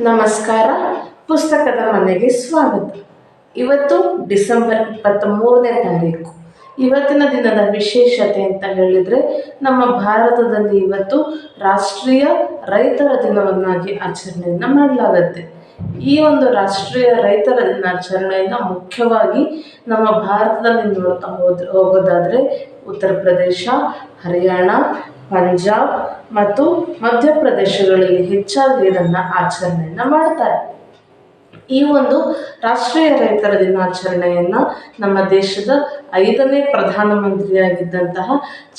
ನಮಸ್ಕಾರ. ಪುಸ್ತಕದ ಮನೆಗೆ ಸ್ವಾಗತ. ಇವತ್ತು ಡಿಸೆಂಬರ್ ಇಪ್ಪತ್ತ ಮೂರನೇ ತಾರೀಕು. ಇವತ್ತಿನ ದಿನದ ವಿಶೇಷತೆ ಅಂತ ಹೇಳಿದರೆ, ನಮ್ಮ ಭಾರತದಲ್ಲಿ ಇವತ್ತು ರಾಷ್ಟ್ರೀಯ ರೈತರ ದಿನವನ್ನಾಗಿ ಆಚರಣೆಯನ್ನು ಮಾಡಲಾಗುತ್ತೆ. ಈ ಒಂದು ರಾಷ್ಟ್ರೀಯ ರೈತರ ದಿನಾಚರಣೆಯನ್ನು ಮುಖ್ಯವಾಗಿ ನಮ್ಮ ಭಾರತದಲ್ಲಿ ನೋಡ್ತಾ ಹೋದ್, ಹೋಗೋದಾದರೆ ಉತ್ತರ ಪ್ರದೇಶ, ಹರಿಯಾಣ, ಪಂಜಾಬ್ ಮತ್ತು ಮಧ್ಯಪ್ರದೇಶಗಳಲ್ಲಿ ಹೆಚ್ಚಾಗಿ ಇದನ್ನು ಆಚರಣೆಯನ್ನು ಮಾಡ್ತಾರೆ. ಈ ಒಂದು ರಾಷ್ಟ್ರೀಯ ರೈತರ ದಿನಾಚರಣೆಯನ್ನು ನಮ್ಮ ದೇಶದ ಐದನೇ ಪ್ರಧಾನಮಂತ್ರಿಯಾಗಿದ್ದಂತಹ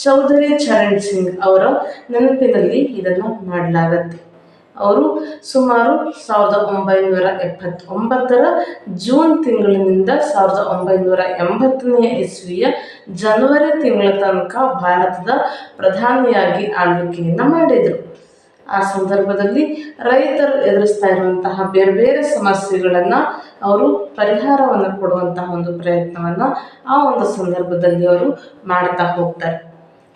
ಚೌಧರಿ ಚರಣ್ ಸಿಂಗ್ ಅವರ ನೆನಪಿನಲ್ಲಿ ಇದನ್ನು ಮಾಡಲಾಗತ್ತೆ. ಅವರು ಸುಮಾರು ಸಾವಿರದ ಒಂಬೈನೂರ ಎಪ್ಪತ್ತೊಂಬತ್ತರ ಜೂನ್ ತಿಂಗಳಿನಿಂದ ಸಾವಿರದ ಒಂಬೈನೂರ ಎಂಬತ್ತನೆಯ ಇಸ್ವಿಯ ಜನವರಿ ತಿಂಗಳ ತನಕ ಭಾರತದ ಪ್ರಧಾನಿಯಾಗಿ ಆಳ್ವಿಕೆಯನ್ನು ಮಾಡಿದರು. ಆ ಸಂದರ್ಭದಲ್ಲಿ ರೈತರು ಎದುರಿಸ್ತಾ ಇರುವಂತಹ ಬೇರೆ ಬೇರೆ ಸಮಸ್ಯೆಗಳನ್ನು ಅವರು ಪರಿಹಾರವನ್ನು ಕೊಡುವಂತಹ ಒಂದು ಪ್ರಯತ್ನವನ್ನು ಆ ಒಂದು ಸಂದರ್ಭದಲ್ಲಿ ಅವರು ಮಾಡ್ತಾ ಹೋಗ್ತಾರೆ.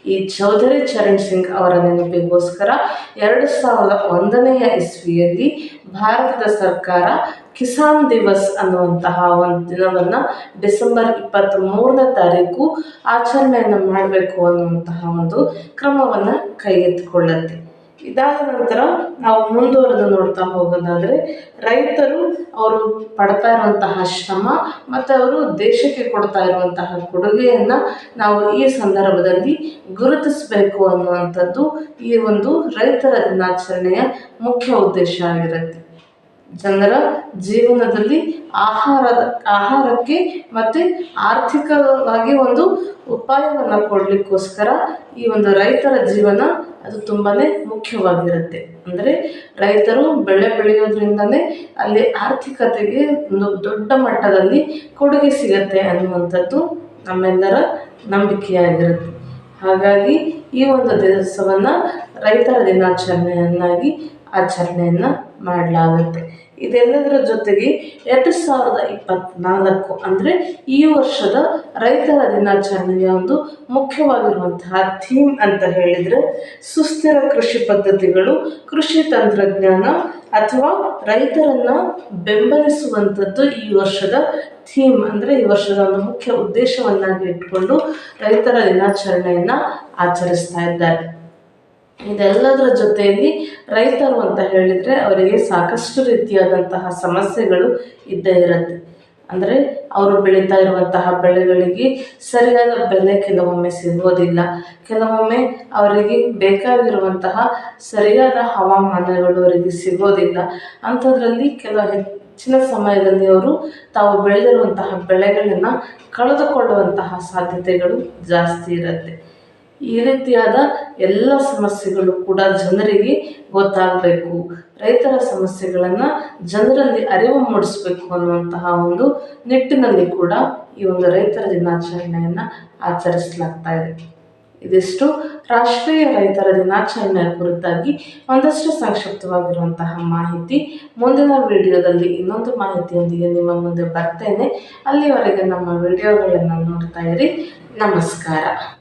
ಈ ಚೌಧರಿ ಚರಣ್ ಸಿಂಗ್ ಅವರ ನೆನಪಿಗೋಸ್ಕರ ಎರಡು ಸಾವಿರದ ಒಂದನೆಯ ಇಸ್ವಿಯಲ್ಲಿ ಭಾರತದ ಸರ್ಕಾರ ಕಿಸಾನ್ ದಿವಸ್ ಅನ್ನುವಂತಹ ಒಂದು ದಿನವನ್ನು ಡಿಸೆಂಬರ್ ಇಪ್ಪತ್ತ್ ಮೂರನೇ ತಾರೀಕು ಆಚರಣೆಯನ್ನು ಮಾಡಬೇಕು ಅನ್ನುವಂತಹ ಒಂದು ಕ್ರಮವನ್ನು ಕೈಗೆತ್ತಿಕೊಳ್ಳುತ್ತೆ. ಇದಾದ ನಂತರ ನಾವು ಮುಂದುವರೆದು ನೋಡ್ತಾ ಹೋಗೋದಾದರೆ ರೈತರು ಅವರು ಪಡ್ತಾ ಇರುವಂತಹ ಶ್ರಮ ಮತ್ತು ಅವರು ದೇಶಕ್ಕೆ ಕೊಡ್ತಾ ಇರುವಂತಹ ಕೊಡುಗೆಯನ್ನು ನಾವು ಈ ಸಂದರ್ಭದಲ್ಲಿ ಗುರುತಿಸಬೇಕು ಅನ್ನುವಂಥದ್ದು ಈ ಒಂದು ರೈತರ ದಿನಾಚರಣೆಯ ಮುಖ್ಯ ಉದ್ದೇಶ ಆಗಿರುತ್ತೆ. ಜನರ ಜೀವನದಲ್ಲಿ ಆಹಾರದ ಆಹಾರಕ್ಕೆ ಮತ್ತು ಆರ್ಥಿಕವಾಗಿ ಒಂದು ಉಪಾಯವನ್ನು ಕೊಡಲಿಕ್ಕೋಸ್ಕರ ಈ ಒಂದು ರೈತರ ಜೀವನ ಅದು ತುಂಬಾ ಮುಖ್ಯವಾಗಿರುತ್ತೆ. ಅಂದರೆ ರೈತರು ಬೆಳೆ ಬೆಳೆಯೋದ್ರಿಂದಲೇ ಅಲ್ಲಿ ಆರ್ಥಿಕತೆಗೆ ಒಂದು ದೊಡ್ಡ ಮಟ್ಟದಲ್ಲಿ ಕೊಡುಗೆ ಸಿಗತ್ತೆ ಅನ್ನುವಂಥದ್ದು ನಮ್ಮೆಲ್ಲರ ನಂಬಿಕೆಯಾಗಿರುತ್ತೆ. ಹಾಗಾಗಿ ಈ ಒಂದು ದಿವಸವನ್ನು ರೈತರ ದಿನಾಚರಣೆಯನ್ನಾಗಿ ಆಚರಣೆಯನ್ನು ಮಾಡಲಾಗುತ್ತೆ. ಇದೆಲ್ಲದರ ಜೊತೆಗೆ ಎರಡು ಸಾವಿರದ ಇಪ್ಪತ್ತ್ನಾಲ್ಕು ಅಂದರೆ ಈ ವರ್ಷದ ರೈತರ ದಿನಾಚರಣೆಯ ಒಂದು ಮುಖ್ಯವಾಗಿರುವಂತಹ ಥೀಮ್ ಅಂತ ಹೇಳಿದರೆ ಸುಸ್ಥಿರ ಕೃಷಿ ಪದ್ಧತಿಗಳು, ಕೃಷಿ ತಂತ್ರಜ್ಞಾನ ಅಥವಾ ರೈತರನ್ನು ಬೆಂಬಲಿಸುವಂಥದ್ದು ಈ ವರ್ಷದ ಥೀಮ್ ಅಂದರೆ ಈ ವರ್ಷದ ಒಂದು ಮುಖ್ಯ ಉದ್ದೇಶವನ್ನಾಗಿ ಇಟ್ಕೊಂಡು ರೈತರ ದಿನಾಚರಣೆಯನ್ನು ಆಚರಿಸ್ತಾ ಇದ್ದಾರೆ. ಇದೆಲ್ಲದರ ಜೊತೆಯಲ್ಲಿ ರೈತರು ಅಂತ ಹೇಳಿದರೆ ಅವರಿಗೆ ಸಾಕಷ್ಟು ರೀತಿಯಾದಂತಹ ಸಮಸ್ಯೆಗಳು ಇದ್ದೇ ಇರುತ್ತೆ. ಅಂದರೆ ಅವರು ಬೆಳೀತಾ ಇರುವಂತಹ ಬೆಳೆಗಳಿಗೆ ಸರಿಯಾದ ಬೆಲೆ ಕೆಲವೊಮ್ಮೆ ಸಿಗೋದಿಲ್ಲ. ಕೆಲವೊಮ್ಮೆ ಅವರಿಗೆ ಬೇಕಾಗಿರುವಂತಹ ಸರಿಯಾದ ಹವಾಮಾನಗಳು ಅವರಿಗೆ ಸಿಗೋದಿಲ್ಲ. ಅಂಥದ್ರಲ್ಲಿ ಕೆಲವು ಹೆಚ್ಚಿನ ಸಮಯದಲ್ಲಿ ಅವರು ತಾವು ಬೆಳೆದಿರುವಂತಹ ಬೆಳೆಗಳನ್ನು ಕಳೆದುಕೊಳ್ಳುವಂತಹ ಸಾಧ್ಯತೆಗಳು ಜಾಸ್ತಿ ಇರುತ್ತೆ. ಈ ರೀತಿಯಾದ ಎಲ್ಲ ಸಮಸ್ಯೆಗಳು ಕೂಡ ಜನರಿಗೆ ಗೊತ್ತಾಗಬೇಕು. ರೈತರ ಸಮಸ್ಯೆಗಳನ್ನು ಜನರಲ್ಲಿ ಅರಿವು ಮೂಡಿಸಬೇಕು ಅನ್ನುವಂತಹ ಒಂದು ನಿಟ್ಟಿನಲ್ಲಿ ಕೂಡ ಈ ಒಂದು ರೈತರ ದಿನಾಚರಣೆಯನ್ನು ಆಚರಿಸಲಾಗ್ತಾ ಇದೆ. ಇದಿಷ್ಟು ರಾಷ್ಟ್ರೀಯ ರೈತರ ದಿನಾಚರಣೆಯ ಕುರಿತಾಗಿ ಒಂದಷ್ಟು ಸಂಕ್ಷಿಪ್ತವಾಗಿರುವಂತಹ ಮಾಹಿತಿ. ಮುಂದಿನ ವಿಡಿಯೋದಲ್ಲಿ ಇನ್ನೊಂದು ಮಾಹಿತಿಯೊಂದಿಗೆ ನಿಮ್ಮ ಮುಂದೆ ಬರ್ತೇನೆ. ಅಲ್ಲಿವರೆಗೆ ನಮ್ಮ ವಿಡಿಯೋಗಳನ್ನು ನೋಡ್ತಾ ಇರಿ. ನಮಸ್ಕಾರ.